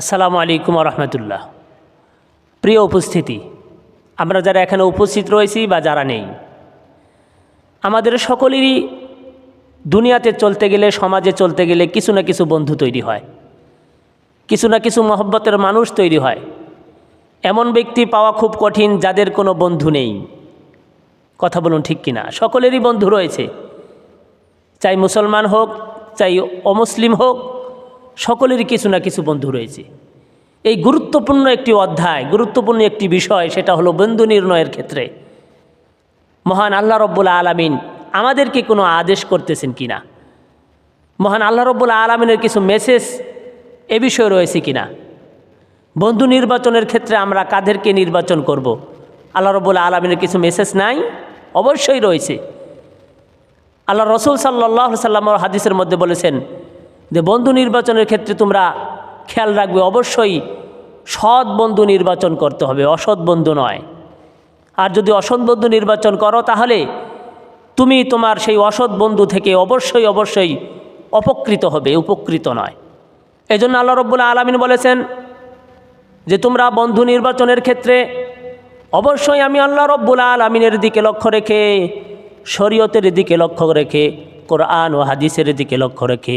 আসসালামু আলাইকুম রহমতুল্লাহ প্রিয় উপস্থিতি, আমরা যারা এখানে উপস্থিত রয়েছি বা যারা নেই, আমাদের সকলেরই দুনিয়াতে চলতে গেলে, সমাজে চলতে গেলে কিছু না কিছু বন্ধু তৈরি হয়, কিছু না কিছু মহব্বতের মানুষ তৈরি হয়। এমন ব্যক্তি পাওয়া খুব কঠিন যাদের কোনো বন্ধু নেই। কথা বলুন ঠিক কিনা? সকলেরই বন্ধু রয়েছে। চাই মুসলমান হোক, চাই অমুসলিম হোক সকলেরই কিছু না কিছু বন্ধু রয়েছে। এই গুরুত্বপূর্ণ একটি অধ্যায়, গুরুত্বপূর্ণ একটি বিষয়, সেটা হলো বন্ধু নির্ণয়ের ক্ষেত্রে। মহান আল্লাহ রব্বুল আলমিন আমাদেরকে কোনো আদেশ করতেছেন কি না মহান আল্লাহ রব্বুল আলমিনের কিছু মেসেজ এ বিষয়ে রয়েছে কি না বন্ধু নির্বাচনের ক্ষেত্রে আমরা কাদেরকে নির্বাচন করব। আল্লাহ রব্বুল আলমিনের কিছু মেসেজ নাই? অবশ্যই রয়েছে। আল্লাহ রসুল সাল্লাহ সাল্লামর হাদিসের মধ্যে বলেছেন যে বন্ধু নির্বাচনের ক্ষেত্রে তোমরা খেয়াল রাখবে, অবশ্যই সৎ বন্ধু নির্বাচন করতে হবে, অসৎ বন্ধু নয়। আর যদি অসৎ বন্ধু নির্বাচন করো, তাহলে তুমি তোমার সেই অসৎ বন্ধু থেকে অবশ্যই অবশ্যই অপকৃত হবে, উপকৃত নয়। এই জন্য আল্লাহ রব্বুল্লা আলমিন বলেছেন যে তোমরা বন্ধু নির্বাচনের ক্ষেত্রে অবশ্যই আমি আল্লাহ রব্বুল আলমিনের দিকে লক্ষ্য রেখে, শরীয়তের দিকে লক্ষ্য রেখে, কোরআন ও হাদিসের দিকে লক্ষ্য রেখে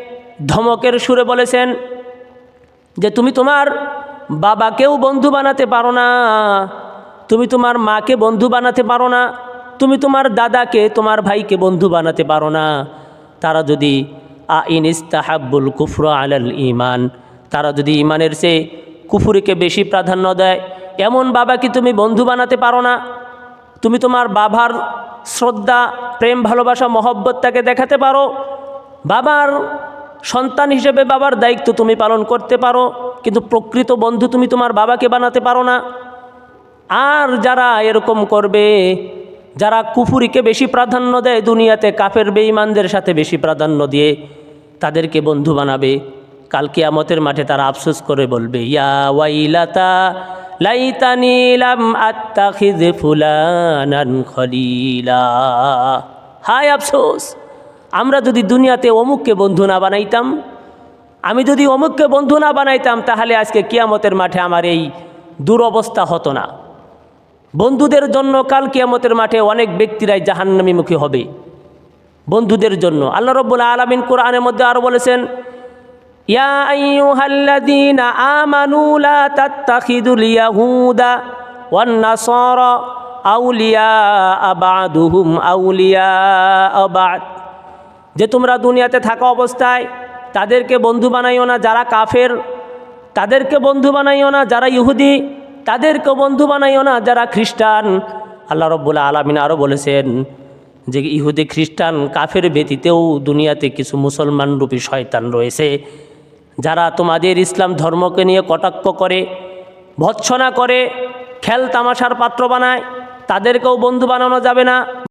ধমকের সুরে বলেছেন যে তুমি তোমার বাবাকেও বন্ধু বানাতে পারো না, তুমি তোমার মাকে বন্ধু বানাতে পারো না, তুমি তোমার দাদাকে, তোমার ভাইকে বন্ধু বানাতে পারো না। তারা যদি আ ইন ইস্তাহাব্বুল কুফর আলাল ইমান তারা যদি ইমানের সে কুফুরিকে বেশি প্রাধান্য দেয়, এমন বাবাকে তুমি বন্ধু বানাতে পারো না? তুমি তোমার বাবার শ্রদ্ধা, প্রেম, ভালোবাসা মহব্বত তাকে দেখাতে পারো? বাবার সন্তান হিসেবে বাবার দায়িত্ব তুমি পালন করতে পারো, কিন্তু প্রকৃত বন্ধু তুমি তোমার বাবাকে বানাতে পারো না। আর যারা এরকম করবে, যারা কুফুরিকে বেশি প্রাধান্য দেয় দুনিয়াতে, কাফের বেঈমানদের সাথে বেশি প্রাধান্য দিয়ে তাদেরকে বন্ধু বানাবে। কাল কিয়ামতের মাঠে তারা আফসোস করে বলবে, ইয়া ওয়াইলাতা লাইতানি লাম আত্তাখিজ ফুলানান খলিলা। হায় আফসোস! আমরা যদি দুনিয়াতে অমুককে বন্ধু না বানাইতাম, আমি যদি অমুককে বন্ধু না বানাইতাম, তাহলে আজকে কিয়ামতের মাঠে আমার এই দুরবস্থা হতো না। বন্ধুদের জন্য কাল কিয়ামতের মাঠে অনেক ব্যক্তিরাই জাহান্নামীমুখী হবে। বন্ধুদের জন্য। আল্লাহ রব্বুল আলমিন কোরআনের মধ্যে আরও বলেছেন, ইয়া আউলিয়া বা'দুহুম আউলিয়া বা'দ। যে তোমরা দুনিয়াতে থাকা অবস্থায় তাদেরকে বন্ধু বানাইও না যারা কাফের, তাদেরকে বন্ধু বানাইও না যারা ইহুদি তাদেরকে বন্ধু বানাইও না যারা খ্রিস্টান। আল্লাহ রব্বুল্লা আলমিন আরও বলেছেন যে ইহুদি, খ্রিস্টান, কাফের ব্যতীতেও দুনিয়াতে কিছু মুসলমান রূপী শয়তান রয়েছে, যারা তোমাদের ইসলাম ধর্মকে নিয়ে কটাক্ষ করে, ভৎসনা করে খেল তামাশার পাত্র বানায়, তাদেরকেও বন্ধু বানানো যাবে না।